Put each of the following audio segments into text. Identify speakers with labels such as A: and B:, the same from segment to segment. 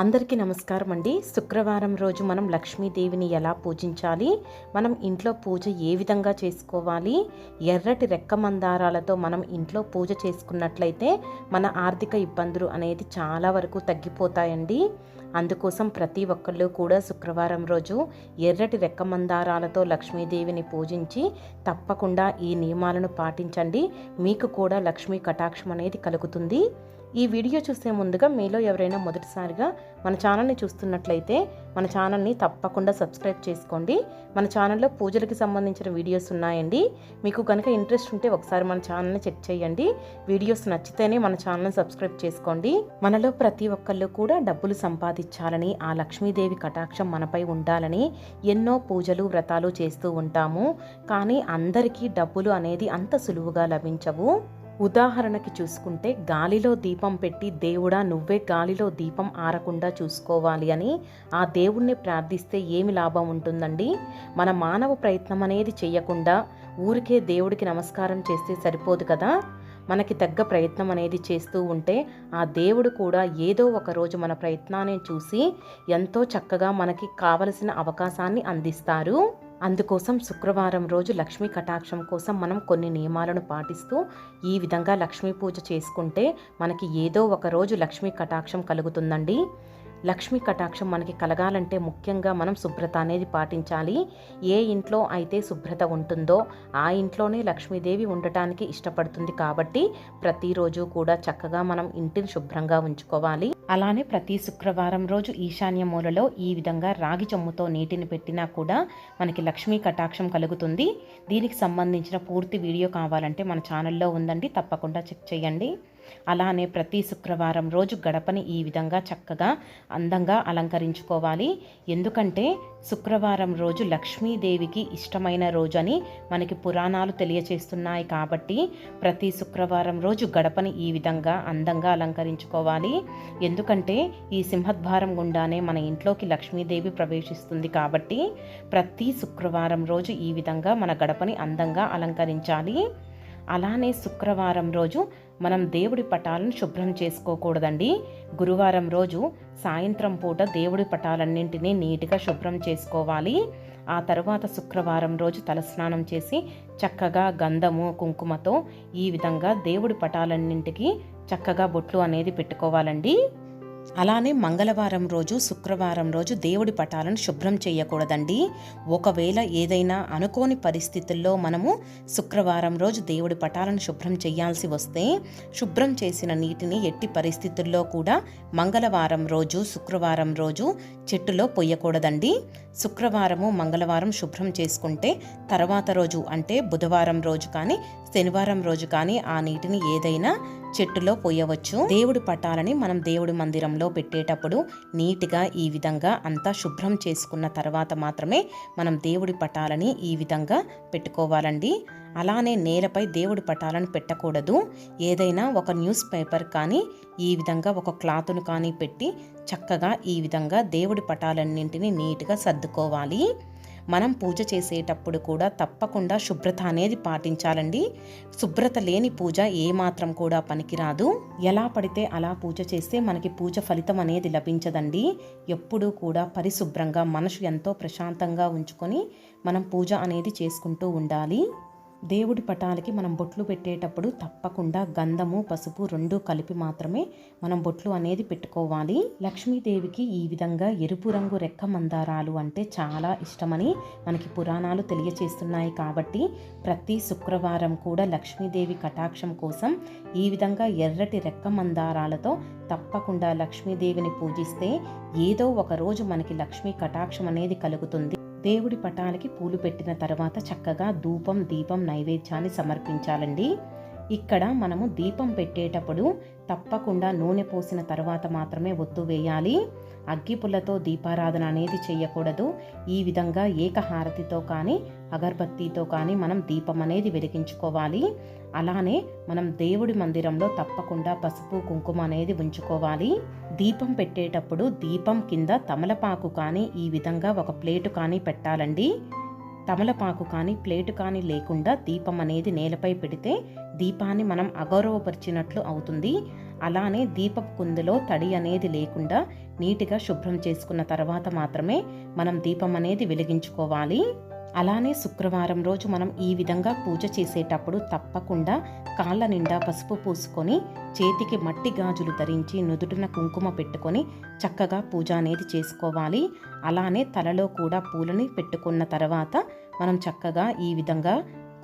A: అందరికీ నమస్కారం అండి. శుక్రవారం రోజు మనం లక్ష్మీదేవిని ఎలా పూజించాలి? మనం ఇంట్లో పూజ ఏ విధంగా చేసుకోవాలి? ఎర్రటి రెక్క మందారాలతో మనం ఇంట్లో పూజ చేసుకున్నట్లయితే మన ఆర్థిక ఇబ్బందులు అనేది చాలా వరకు తగ్గిపోతాయండి. అందుకోసం ప్రతి ఒక్కళ్ళు కూడా శుక్రవారం రోజు ఎర్రటి రెక్క మందారాలతో లక్ష్మీదేవిని పూజించి తప్పకుండా ఈ నియమాలను పాటించండి. మీకు కూడా లక్ష్మీ కటాక్షం అనేది కలుగుతుంది. ఈ వీడియో చూసే ముందుగా మీలో ఎవరైనా మొదటిసారిగా మన ఛానల్ని చూస్తున్నట్లయితే మన ఛానల్ని తప్పకుండా సబ్స్క్రైబ్ చేసుకోండి. మన ఛానల్లో పూజలకి సంబంధించిన వీడియోస్ ఉన్నాయండి. మీకు కనుక ఇంట్రెస్ట్ ఉంటే ఒకసారి మన ఛానల్ని చెక్ చేయండి. వీడియోస్ నచ్చితేనే మన ఛానల్ని సబ్స్క్రైబ్ చేసుకోండి. మనలో ప్రతి ఒక్కళ్ళు కూడా డబ్బులు సంపాదించాలని ఆ లక్ష్మీదేవి కటాక్షం మనపై ఉండాలని ఎన్నో పూజలు వ్రతాలు చేస్తూ ఉంటాము. కానీ అందరికీ డబ్బులు అనేది అంత సులువుగా లభించవు. ఉదాహరణకి చూసుకుంటే గాలిలో దీపం పెట్టి దేవుడా నువ్వే గాలిలో దీపం ఆరకుండా చూసుకోవాలి అని ఆ దేవుణ్ణి ప్రార్థిస్తే ఏమి లాభం ఉంటుందండి? మన మానవ ప్రయత్నం అనేది చేయకుండా ఊరికే దేవుడికి నమస్కారం చేస్తే సరిపోదు కదా? మనకి తగ్గ ప్రయత్నం అనేది చేస్తూ ఉంటే ఆ దేవుడు కూడా ఏదో ఒక రోజు మన ప్రయత్నాన్ని చూసి ఎంతో చక్కగా మనకి కావలసిన అవకాశాన్ని అందిస్తారు. అందుకోసం శుక్రవారం రోజు లక్ష్మీ కటాక్షం కోసం మనం కొన్ని నియమాలను పాటిస్తూ ఈ విధంగా లక్ష్మీ పూజ చేసుకుంటే మనకి ఏదో ఒక రోజు లక్ష్మీ కటాక్షం కలుగుతుందండి. లక్ష్మీ కటాక్షం మనకి కలగాలంటే ముఖ్యంగా మనం శుభ్రత అనేది పాటించాలి. ఏ ఇంట్లో అయితే శుభ్రత ఉంటుందో ఆ ఇంట్లోనే లక్ష్మీదేవి ఉండటానికి ఇష్టపడుతుంది కాబట్టి ప్రతిరోజు కూడా చక్కగా మనం ఇంటిని శుభ్రంగా ఉంచుకోవాలి. అలానే ప్రతి శుక్రవారం రోజు ఈశాన్య మూలలో ఈ విధంగా రాగి చెమ్ముతో నీటిని పెట్టినా కూడా మనకి లక్ష్మీ కటాక్షం కలుగుతుంది. దీనికి సంబంధించిన పూర్తి వీడియో కావాలంటే మన ఛానల్లో ఉందండి. తప్పకుండా చెక్ చేయండి. అలానే ప్రతి శుక్రవారం రోజు గడపని ఈ విధంగా చక్కగా అందంగా అలంకరించుకోవాలి. ఎందుకంటే శుక్రవారం రోజు లక్ష్మీదేవికి ఇష్టమైన రోజు అని మనకి పురాణాలు తెలియచేస్తున్నాయి కాబట్టి ప్రతి శుక్రవారం రోజు గడపని ఈ విధంగా అందంగా అలంకరించుకోవాలి. ఎందుకంటే ఈ సింహద్వారం గుండానే మన ఇంట్లోకి లక్ష్మీదేవి ప్రవేశిస్తుంది కాబట్టి ప్రతి శుక్రవారం రోజు ఈ విధంగా మన గడపని అందంగా అలంకరించాలి. అలానే శుక్రవారం రోజు మనం దేవుడి పటాలను శుభ్రం చేసుకోకూడదండి. గురువారం రోజు సాయంత్రం పూట దేవుడి పటాలన్నింటినీ నీట్గా శుభ్రం చేసుకోవాలి. ఆ తర్వాత శుక్రవారం రోజు తలస్నానం చేసి చక్కగా గంధము కుంకుమతో ఈ విధంగా దేవుడి పటాలన్నింటికి చక్కగా బొట్లు అనేది పెట్టుకోవాలండి. అలానే మంగళవారం రోజు శుక్రవారం రోజు దేవుడి పటాలను శుభ్రం చేయకూడదండి. ఒకవేళ ఏదైనా అనుకోని పరిస్థితుల్లో మనము శుక్రవారం రోజు దేవుడి పటాలను శుభ్రం చేయాల్సి వస్తే శుభ్రం చేసిన నీటిని ఎట్టి పరిస్థితుల్లో కూడా మంగళవారం రోజు శుక్రవారం రోజు చెట్టులో పొయ్యకూడదండి శుక్రవారము మంగళవారం శుభ్రం చేసుకుంటే తర్వాత రోజు అంటే బుధవారం రోజు కానీ శనివారం రోజు కానీ ఆ నీటిని ఏదైనా చెట్టులో పోయవచ్చు. దేవుడి పటాలని మనం దేవుడి మందిరం మందిరంలో పెట్టేటప్పుడు నీట్గా ఈ విధంగా అంతా శుభ్రం చేసుకున్న తర్వాత మాత్రమే మనం దేవుడి పటాలని ఈ విధంగా పెట్టుకోవాలండి. అలానే నేలపై దేవుడి పటాలను పెట్టకూడదు. ఏదైనా ఒక న్యూస్ పేపర్ కానీ ఈ విధంగా ఒక క్లాత్ను కానీ పెట్టి చక్కగా ఈ విధంగా దేవుడి పటాలన్నింటినీ నీట్గా సర్దుకోవాలి. మనం పూజ చేసేటప్పుడు కూడా తప్పకుండా శుభ్రత అనేది పాటించాలండి. శుభ్రత లేని పూజ ఏమాత్రం కూడా పనికిరాదు. ఎలా పడితే అలా పూజ చేస్తే మనకి పూజ ఫలితం అనేది లభించదండి. ఎప్పుడూ కూడా పరిశుభ్రంగా మనసు ఎంతో ప్రశాంతంగా ఉంచుకొని మనం పూజ అనేది చేసుకుంటూ ఉండాలి. దేవుడి పటాలకి మనం బొట్లు పెట్టేటప్పుడు తప్పకుండా గంధము పసుపు రెండు కలిపి మాత్రమే మనం బొట్లు అనేది పెట్టుకోవాలి. లక్ష్మీదేవికి ఈ విధంగా ఎరుపు రంగు రెక్క మందారాలు అంటే చాలా ఇష్టమని మనకి పురాణాలు తెలియచేస్తున్నాయి కాబట్టి ప్రతి శుక్రవారం కూడా లక్ష్మీదేవి కటాక్షం కోసం ఈ విధంగా ఎర్రటి రెక్క మందారాలతో తప్పకుండా లక్ష్మీదేవిని పూజిస్తే ఏదో ఒక రోజు మనకి లక్ష్మీ కటాక్షం అనేది కలుగుతుంది. దేవుడి పటాలకి పూలు పెట్టిన తర్వాత చక్కగా ధూపం దీపం నైవేద్యాన్ని సమర్పించాలండి. ఇక్కడ మనము దీపం పెట్టేటప్పుడు తప్పకుండా నూనె పోసిన తర్వాత మాత్రమే ఒత్తు వేయాలి. అగ్గిపుల్లతో దీపారాధన అనేది చేయకూడదు. ఈ విధంగా ఏకహారతితో కానీ అగరబత్తితో కానీ మనం దీపం అనేది వెలిగించుకోవాలి. అలానే మనం దేవుడి మందిరంలో తప్పకుండా పసుపు కుంకుమ అనేది ఉంచుకోవాలి. దీపం పెట్టేటప్పుడు దీపం కింద తమలపాకు కానీ ఈ విధంగా ఒక ప్లేటు కానీ పెట్టాలండి. తమలపాకు కానీ ప్లేటు కానీ లేకుండా దీపం అనేది నేలపై పెడితే దీపాన్ని మనం అగౌరవపరిచినట్లు అవుతుంది. అలానే దీపపు కుందులో తడి అనేది లేకుండా నీట్గా శుభ్రం చేసుకున్న తర్వాత మాత్రమే మనం దీపం అనేది వెలిగించుకోవాలి. అలానే శుక్రవారం రోజు మనం ఈ విధంగా పూజ చేసేటప్పుడు తప్పకుండా కాళ్ళ నిండా పసుపు పూసుకొని చేతికి మట్టి గాజులు ధరించి నుదుటిన కుంకుమ పెట్టుకొని చక్కగా పూజ అనేది చేసుకోవాలి. అలానే తలలో కూడా పూలని పెట్టుకున్న తర్వాత మనం చక్కగా ఈ విధంగా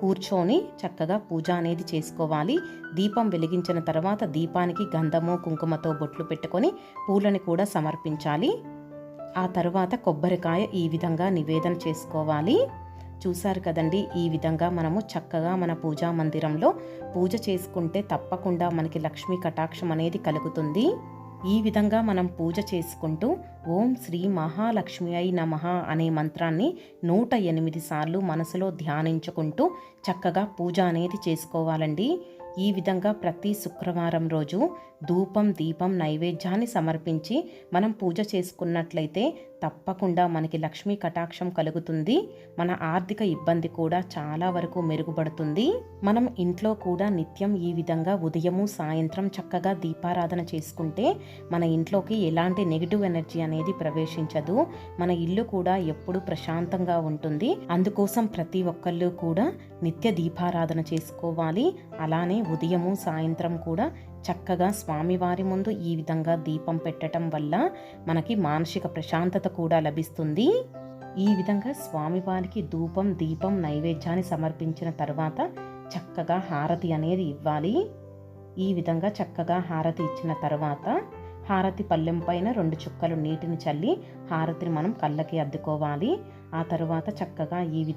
A: కూర్చొని చక్కగా పూజ అనేది చేసుకోవాలి. దీపం వెలిగించిన తర్వాత దీపానికి గంధము కుంకుమతో బొట్లు పెట్టుకొని పూలని కూడా సమర్పించాలి. ఆ తర్వాత కొబ్బరికాయ ఈ విధంగా నివేదన చేసుకోవాలి. చూశారు కదండి ఈ విధంగా మనము చక్కగా మన పూజా మందిరంలో పూజ చేసుకుంటే తప్పకుండా మనకి లక్ష్మీ కటాక్షం అనేది కలుగుతుంది. ఈ విధంగా మనం పూజ చేసుకుంటూ ఓం శ్రీ మహాలక్ష్మి అయి నమః అనే మంత్రాన్ని నూట ఎనిమిది సార్లు మనసులో ధ్యానించుకుంటూ చక్కగా పూజ అనేది చేసుకోవాలండి. ఈ విధంగా ప్రతి శుక్రవారం రోజు ధూపం దీపం నైవేద్యాన్ని సమర్పించి మనం పూజ చేసుకున్నట్లయితే తప్పకుండా మనకి లక్ష్మీ కటాక్షం కలుగుతుంది. మన ఆర్థిక ఇబ్బంది కూడా చాలా వరకు మెరుగుపడుతుంది. మనం ఇంట్లో కూడా నిత్యం ఈ విధంగా ఉదయము సాయంత్రం చక్కగా దీపారాధన చేసుకుంటే మన ఇంట్లోకి ఎలాంటి నెగిటివ్ ఎనర్జీ అనేది ప్రవేశించదు. మన ఇల్లు కూడా ఎప్పుడు ప్రశాంతంగా ఉంటుంది. అందుకోసం ప్రతి ఒక్కళ్ళు కూడా నిత్య దీపారాధన చేసుకోవాలి. అలానే ఉదయము సాయంత్రం కూడా చక్కగా స్వామివారి ముందు ఈ విధంగా దీపం పెట్టడం వల్ల మనకి మానసిక ప్రశాంతత కూడా లభిస్తుంది. ఈ విధంగా స్వామివారికి ధూపం దీపం నైవేద్యాన్ని సమర్పించిన తర్వాత చక్కగా హారతి అనేది ఇవ్వాలి. ఈ విధంగా చక్కగా హారతి ఇచ్చిన తర్వాత హారతి పళ్ళెం పైన రెండు చుక్కలు నీటిని చల్లి హారతిని మనం కళ్ళకి అద్దుకోవాలి. ఆ తర్వాత చక్కగా ఈ విధంగా